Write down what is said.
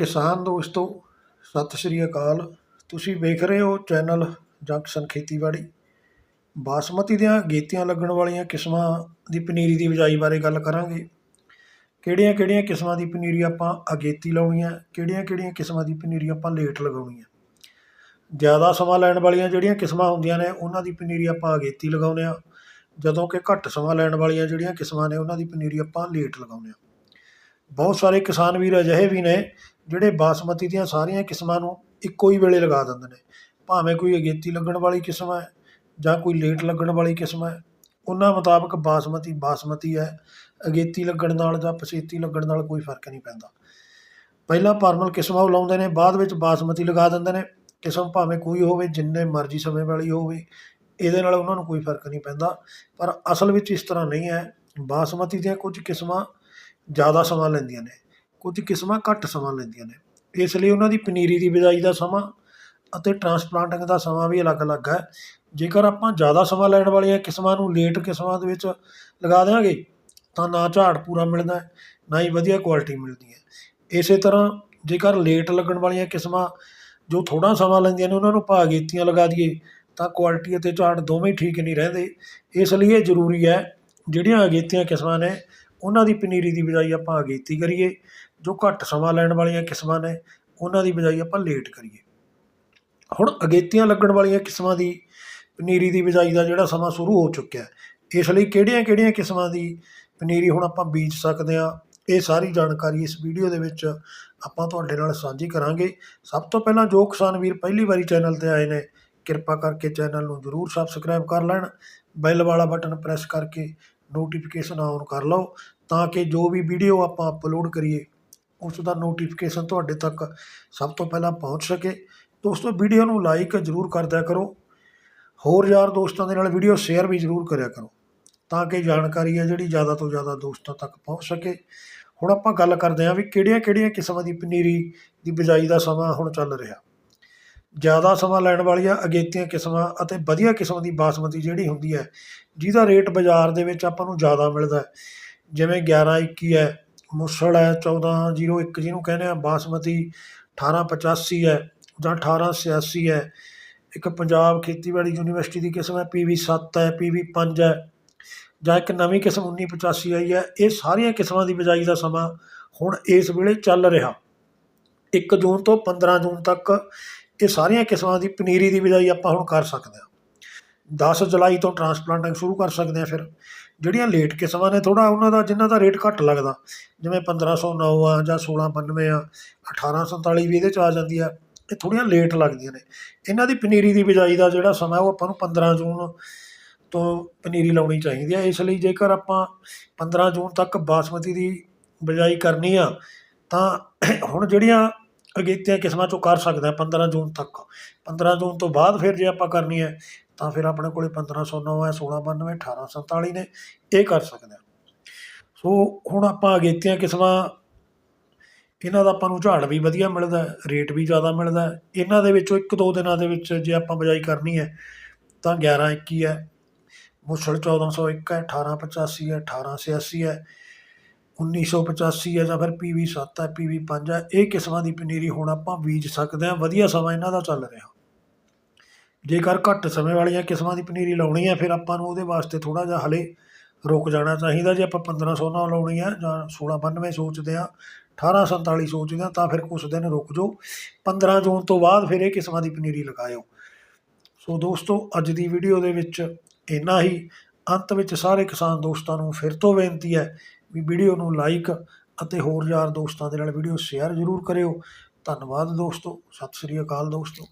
ਕਿਸਾਨ ਦੋਸਤੋ, ਸਤਿ ਸ਼੍ਰੀ ਅਕਾਲ। ਤੁਸੀਂ ਵੇਖ ਰਹੇ ਹੋ ਚੈਨਲ ਜੰਕਸ਼ਨ ਖੇਤੀਬਾੜੀ। ਬਾਸਮਤੀ ਦੀਆਂ ਅਗੇਤੀਆਂ ਲੱਗਣ ਵਾਲੀਆਂ ਕਿਸਮਾਂ ਦੀ ਪਨੀਰੀ ਦੀ ਬਿਜਾਈ ਬਾਰੇ ਗੱਲ ਕਰਾਂਗੇ। ਕਿਹੜੀਆਂ ਕਿਹੜੀਆਂ ਕਿਸਮਾਂ ਦੀ ਪਨੀਰੀ ਆਪਾਂ ਅਗੇਤੀ ਲਾਉਣੀ ਹੈ? ਕਿਹੜੀਆਂ ਕਿਹੜੀਆਂ ਕਿਸਮਾਂ ਦੀ ਪਨੀਰੀ ਆਪਾਂ ਲੇਟ ਲਗਾਉਣੀ ਹੈ? ਜ਼ਿਆਦਾ ਸਮਾਂ ਲੈਣ ਵਾਲੀਆਂ ਜਿਹੜੀਆਂ ਕਿਸਮਾਂ ਹੁੰਦੀਆਂ ਨੇ, ਉਹਨਾਂ ਦੀ ਪਨੀਰੀ ਆਪਾਂ ਅਗੇਤੀ ਲਗਾਉਂਦੇ ਆ ਜਦੋਂ ਕਿ ਘੱਟ ਸਮਾਂ ਲੈਣ ਵਾਲੀਆਂ ਜਿਹੜੀਆਂ ਕਿਸਮਾਂ ਨੇ, ਉਹਨਾਂ ਦੀ ਪਨੀਰੀ ਆਪਾਂ ਲੇਟ ਲਗਾਉਂਦੇ ਆ ਬਹੁਤ ਸਾਰੇ ਕਿਸਾਨ ਵੀਰ ਅਜਿਹੇ ਵੀ ਨੇ ਜਿਹੜੇ ਬਾਸਮਤੀ ਦੀਆਂ ਸਾਰੀਆਂ ਕਿਸਮਾਂ ਨੂੰ ਇੱਕੋ ਹੀ ਵੇਲੇ ਲਗਾ ਦਿੰਦੇ ਨੇ। ਭਾਵੇਂ ਕੋਈ ਅਗੇਤੀ ਲੱਗਣ ਵਾਲੀ ਕਿਸਮ ਹੈ ਜਾਂ ਕੋਈ ਲੇਟ ਲੱਗਣ ਵਾਲੀ ਕਿਸਮ ਹੈ, ਉਹਨਾਂ ਮੁਤਾਬਕ ਬਾਸਮਤੀ ਬਾਸਮਤੀ ਹੈ, ਅਗੇਤੀ ਲੱਗਣ ਨਾਲ ਜਾਂ ਪਛੇਤੀ ਲੱਗਣ ਨਾਲ ਕੋਈ ਫ਼ਰਕ ਨਹੀਂ ਪੈਂਦਾ। ਪਹਿਲਾਂ ਪਰਮਲ ਕਿਸਮਾਂ ਉਹ ਲਾਉਂਦੇ ਨੇ, ਬਾਅਦ ਵਿੱਚ ਬਾਸਮਤੀ ਲਗਾ ਦਿੰਦੇ ਨੇ। ਕਿਸਮ ਭਾਵੇਂ ਕੋਈ ਹੋਵੇ, ਜਿੰਨੇ ਮਰਜ਼ੀ ਸਮੇਂ ਵਾਲੀ ਹੋਵੇ, ਇਹਦੇ ਨਾਲ ਉਹਨਾਂ ਨੂੰ ਕੋਈ ਫ਼ਰਕ ਨਹੀਂ ਪੈਂਦਾ। ਪਰ ਅਸਲ ਵਿੱਚ ਇਸ ਤਰ੍ਹਾਂ ਨਹੀਂ ਹੈ। ਬਾਸਮਤੀ ਦੀਆਂ ਕੁਝ ਕਿਸਮਾਂ ਜ਼ਿਆਦਾ ਸਮਾਂ ਲੈਂਦੀਆਂ ਨੇ ਕੁਝ ਕਿਸਮਾਂ ਘੱਟ ਸਮਾਂ ਲੈਂਦੀਆਂ ਨੇ। ਇਸ ਲਈ ਉਹਨਾਂ ਦੀ ਪਨੀਰੀ ਦੀ ਬਿਜਾਈ ਦਾ ਸਮਾਂ ਅਤੇ ਟਰਾਂਸਪਲਾਂਟਿੰਗ ਦਾ ਸਮਾਂ ਵੀ ਅਲੱਗ-ਅਲੱਗ ਹੈ। ਜੇਕਰ ਆਪਾਂ ਜ਼ਿਆਦਾ ਸਮਾਂ ਲੈਣ ਵਾਲੀਆਂ ਕਿਸਮਾਂ ਨੂੰ ਲੇਟ ਕਿਸਮਾਂ ਦੇ ਵਿੱਚ ਲਗਾ ਦਿਆਂਗੇ ਤਾਂ ਨਾ ਝਾੜ ਪੂਰਾ ਮਿਲਦਾ ਹੈ, ਨਾ ਹੀ ਵਧੀਆ ਕੁਆਲਿਟੀ ਮਿਲਦੀ ਹੈ। ਇਸੇ ਤਰ੍ਹਾਂ ਜੇਕਰ ਲੇਟ ਲੱਗਣ ਵਾਲੀਆਂ ਕਿਸਮਾਂ ਜੋ ਥੋੜ੍ਹਾ ਸਮਾਂ ਲੈਂਦੀਆਂ ਨੇ ਉਹਨਾਂ ਨੂੰ ਆਪਾਂ ਅਗੇਤੀਆਂ ਲਗਾ ਦਈਏ ਤਾਂ ਕੁਆਲਿਟੀ ਅਤੇ ਝਾੜ ਦੋਵੇਂ ਠੀਕ ਨਹੀਂ ਰਹਿੰਦੇ। ਇਸ ਲਈ ਇਹ ਜ਼ਰੂਰੀ ਹੈ ਜਿਹੜੀਆਂ ਅਗੇਤੀਆਂ ਕਿਸਮਾਂ ਨੇ, ਉਹਨਾਂ ਦੀ ਪਨੀਰੀ ਦੀ ਬਿਜਾਈ ਆਪਾਂ ਅਗੇਤੀ ਕਰੀਏ, ਜੋ ਘੱਟ ਸਮਾਂ ਲੈਣ ਵਾਲੀਆਂ ਕਿਸਮਾਂ ਨੇ, ਉਹਨਾਂ ਦੀ ਬਿਜਾਈ ਆਪਾਂ ਲੇਟ ਕਰੀਏ। ਹੁਣ ਅਗੇਤੀਆਂ ਲੱਗਣ ਵਾਲੀਆਂ ਕਿਸਮਾਂ ਦੀ ਪਨੀਰੀ ਦੀ ਬਿਜਾਈ ਦਾ ਜਿਹੜਾ ਸਮਾਂ ਸ਼ੁਰੂ ਹੋ ਚੁੱਕਿਆ ਇਸ ਲਈ ਕਿਹੜੀਆਂ-ਕਿਹੜੀਆਂ ਕਿਸਮਾਂ ਦੀ ਪਨੀਰੀ ਹੁਣ ਆਪਾਂ ਬੀਜ ਸਕਦੇ ਹਾਂ, ਇਹ ਸਾਰੀ ਜਾਣਕਾਰੀ ਇਸ ਵੀਡੀਓ ਦੇ ਵਿੱਚ ਆਪਾਂ ਤੁਹਾਡੇ ਨਾਲ ਸਾਂਝੀ ਕਰਾਂਗੇ। ਸਭ ਤੋਂ ਪਹਿਲਾਂ ਜੋ ਕਿਸਾਨ ਵੀਰ ਪਹਿਲੀ ਵਾਰੀ ਚੈਨਲ ਤੇ ਆਏ ਨੇ, ਕਿਰਪਾ ਕਰਕੇ ਚੈਨਲ ਨੂੰ ਜ਼ਰੂਰ ਸਬਸਕ੍ਰਾਈਬ ਕਰ ਲੈਣ, ਬੈਲ ਵਾਲਾ ਬਟਨ ਪ੍ਰੈਸ ਕਰਕੇ ਨੋਟੀਫਿਕੇਸ਼ਨ ਆਨ ਕਰ ਲਓ ਤਾਂ ਕਿ ਜੋ ਵੀ ਵੀਡੀਓ ਆਪਾਂ ਅਪਲੋਡ ਕਰੀਏ, ਉਸ ਦਾ ਨੋਟੀਫਿਕੇਸ਼ਨ ਤੁਹਾਡੇ ਤੱਕ ਸਭ ਤੋਂ ਪਹਿਲਾਂ ਪਹੁੰਚ ਸਕੇ। ਦੋਸਤੋ ਵੀਡੀਓ ਨੂੰ ਲਾਈਕ ਜ਼ਰੂਰ ਕਰ ਦਿਆ ਕਰੋ। ਹੋਰ ਯਾਰ ਦੋਸਤਾਂ ਦੇ ਨਾਲ ਵੀਡੀਓ ਸ਼ੇਅਰ ਵੀ ਜ਼ਰੂਰ ਕਰਿਆ ਕਰੋ, ਤਾਂ ਕਿ ਜਾਣਕਾਰੀ ਹੈ ਜਿਹੜੀ ਜ਼ਿਆਦਾ ਤੋਂ ਜ਼ਿਆਦਾ ਦੋਸਤਾਂ ਤੱਕ ਪਹੁੰਚ ਸਕੇ। ਹੁਣ ਆਪਾਂ ਗੱਲ ਕਰਦੇ ਹਾਂ ਵੀ ਕਿਹੜੀਆਂ-ਕਿਹੜੀਆਂ ਕਿਸਮਾਂ ਦੀ ਪਨੀਰੀ ਦੀ ਬਿਜਾਈ ਦਾ ਸਮਾਂ ਹੁਣ ਚੱਲ ਰਿਹਾ। ਜ਼ਿਆਦਾ ਸਮਾਂ ਲੈਣ ਵਾਲੀਆਂ ਅਗੇਤੀਆਂ ਕਿਸਮਾਂ ਅਤੇ ਵਧੀਆ ਕਿਸਮ ਦੀ ਬਾਸਮਤੀ ਜਿਹੜੀ ਹੁੰਦੀ ਹੈ, ਜਿਹਦਾ ਰੇਟ ਬਾਜ਼ਾਰ ਦੇ ਵਿੱਚ ਆਪਾਂ ਨੂੰ ਜ਼ਿਆਦਾ ਮਿਲਦਾ ਜਿਵੇਂ ਜਿਵੇਂ 1121 ਹੈ ਮੁਸਲ ਹੈ 1401 ਜਿਹਨੂੰ ਕਹਿੰਦੇ ਆ ਬਾਸਮਤੀ 1885 ਹੈ ਜਾਂ 1886 ਹੈ। ਇੱਕ ਪੰਜਾਬ ਖੇਤੀਬਾੜੀ ਯੂਨੀਵਰਸਿਟੀ ਦੀ ਕਿਸਮ ਹੈ ਪੀਵੀ 7 ਹੈ, ਪੀ ਵੀ ਪੰਜ ਹੈ ਜਾਂ ਇੱਕ ਨਵੀਂ ਕਿਸਮ 1985 ਆਈ ਹੈ। ਇਹ ਸਾਰੀਆਂ ਕਿਸਮਾਂ ਦੀ ਬਿਜਾਈ ਦਾ ਸਮਾਂ ਹੁਣ ਇਸ ਵੇਲੇ ਚੱਲ ਰਿਹਾ। 1 ਜੂਨ ਤੋਂ 15 ਜੂਨ ਤੱਕ ਇਹ ਸਾਰੀਆਂ ਕਿਸਮਾਂ ਦੀ ਪਨੀਰੀ ਦੀ ਬਿਜਾਈ ਆਪਾਂ ਹੁਣ ਕਰ ਸਕਦੇ ਹਾਂ। 10 ਜੁਲਾਈ ਤੋਂ ਟਰਾਂਸਪਲਾਂਟਿੰਗ ਸ਼ੁਰੂ ਕਰ ਸਕਦੇ ਹਾਂ ਫਿਰ। ਜਿਹੜੀਆਂ ਲੇਟ ਕਿਸਮਾਂ ਨੇ ਥੋੜਾ ਉਹਨਾਂ ਦਾ, ਜਿਨ੍ਹਾਂ ਦਾ ਰੇਟ ਘੱਟ ਲੱਗਦਾ। ਜਿਵੇਂ 1509 ਆ ਜਾਂ 1692 ਆ 1847 ਵੀ ਇਹਦੇ ਚ ਆ ਜਾਂਦੀ ਆ। ਇਹ ਥੋੜੀਆਂ ਲੇਟ ਲੱਗਦੀਆਂ ਨੇ। ਇਹਨਾਂ ਦੀ ਪਨੀਰੀ ਦੀ ਬਿਜਾਈ ਦਾ ਜਿਹੜਾ ਸਮਾਂ ਉਹ ਆਪਾਂ ਨੂੰ 15 ਜੂਨ ਤੋਂ ਪਨੀਰੀ ਲਾਉਣੀ ਚਾਹੀਦੀ ਹੈ ਇਸ ਲਈ ਜੇਕਰ ਆਪਾਂ 15 ਜੂਨ ਤੱਕ ਬਾਸਮਤੀ ਦੀ ਬਿਜਾਈ ਕਰਨੀ ਆ, ਤਾਂ ਹੁਣ ਜਿਹੜੀਆਂ ਅਗੇਤੀਆਂ ਕਿਸਮਾਂ ਚੋਂ ਕਰ ਸਕਦਾ ਹਾਂ 15 ਜੂਨ ਤੱਕ। 15 ਜੂਨ ਤੋਂ ਬਾਅਦ ਫਿਰ ਜੇ ਆਪਾਂ ਕਰਨੀ ਹੈ, ਤਾਂ ਫਿਰ ਆਪਣੇ ਕੋਲੇ 1509 ਹੈ 1692 1847 ਨੇ, ਇਹ ਕਰ ਸਕਦੇ ਹਾਂ। ਸੋ ਹੁਣ ਆਪਾਂ ਅਗੇਤੀਆਂ ਕਿਸਮਾਂ, ਇਹਨਾਂ ਦਾ ਆਪਾਂ ਨੂੰ ਝਾੜ ਵੀ ਵਧੀਆ ਮਿਲਦਾ ਰੇਟ ਵੀ ਜ਼ਿਆਦਾ ਮਿਲਦਾ ਇਹਨਾਂ ਦੇ ਵਿੱਚੋਂ ਇੱਕ ਦੋ ਦਿਨਾਂ ਦੇ ਵਿੱਚ ਜੇ ਆਪਾਂ ਬਿਜਾਈ ਕਰਨੀ ਹੈ, ਤਾਂ 1121 ਹੈ ਮੁਸਲ 1401 ਹੈ 1885 ਹੈ 1886 ਹੈ 1985 ਹੈ ਜਾਂ ਫਿਰ ਪੀਵੀ 7 ਹੈ ਪੀਵੀ 5 ਹੈ ਇਹ ਕਿਸਮਾਂ ਦੀ ਪਨੀਰੀ ਹੁਣ ਆਪਾਂ ਬੀਜ ਸਕਦੇ ਹਾਂ। ਵਧੀਆ ਸਮਾਂ ਇਹਨਾਂ ਦਾ ਚੱਲ ਰਿਹਾ। ਜੇਕਰ ਘੱਟ ਸਮੇਂ ਵਾਲੀਆਂ ਕਿਸਮਾਂ ਦੀ ਪਨੀਰੀ ਲਾਉਣੀ ਹੈ, ਫਿਰ ਆਪਾਂ ਨੂੰ ਉਹਦੇ ਵਾਸਤੇ ਥੋੜਾ ਜਿਹਾ ਹਲੇ ਰੁਕ ਜਾਣਾ ਚਾਹੀਦਾ। ਜੇ ਆਪਾਂ 1500 ਨਾਲ ਲਾਉਣੀ ਹੈ ਜਾਂ 1692 ਸੋਚਦੇ ਆ 1847 ਸੋਚਦੇ ਆ ਤਾਂ ਫਿਰ ਕੁਝ ਦਿਨ ਰੁਕ ਜਾਓ। 15 ਜੂਨ ਤੋਂ ਬਾਅਦ ਫਿਰ ਇਹ ਕਿਸਮਾਂ ਦੀ ਪਨੀਰੀ ਲਗਾਇਓ। ਸੋ ਦੋਸਤੋ, ਅੱਜ ਦੀ ਵੀਡੀਓ ਦੇ ਵਿੱਚ ਇੰਨਾ ਹੀ। ਅੰਤ ਵਿੱਚ ਸਾਰੇ ਕਿਸਾਨ ਦੋਸਤਾਂ ਨੂੰ ਫਿਰ ਤੋਂ ਬੇਨਤੀ ਹੈ ਵੀ ਵੀਡੀਓ ਨੂੰ ਲਾਈਕ ਅਤੇ ਹੋਰ ਯਾਰ ਦੋਸਤਾਂ ਦੇ ਨਾਲ ਵੀਡੀਓ ਸ਼ੇਅਰ ਜ਼ਰੂਰ ਕਰਿਓ। ਧੰਨਵਾਦ ਦੋਸਤੋ, ਸਤਿ ਸ੍ਰੀ ਅਕਾਲ ਦੋਸਤੋ।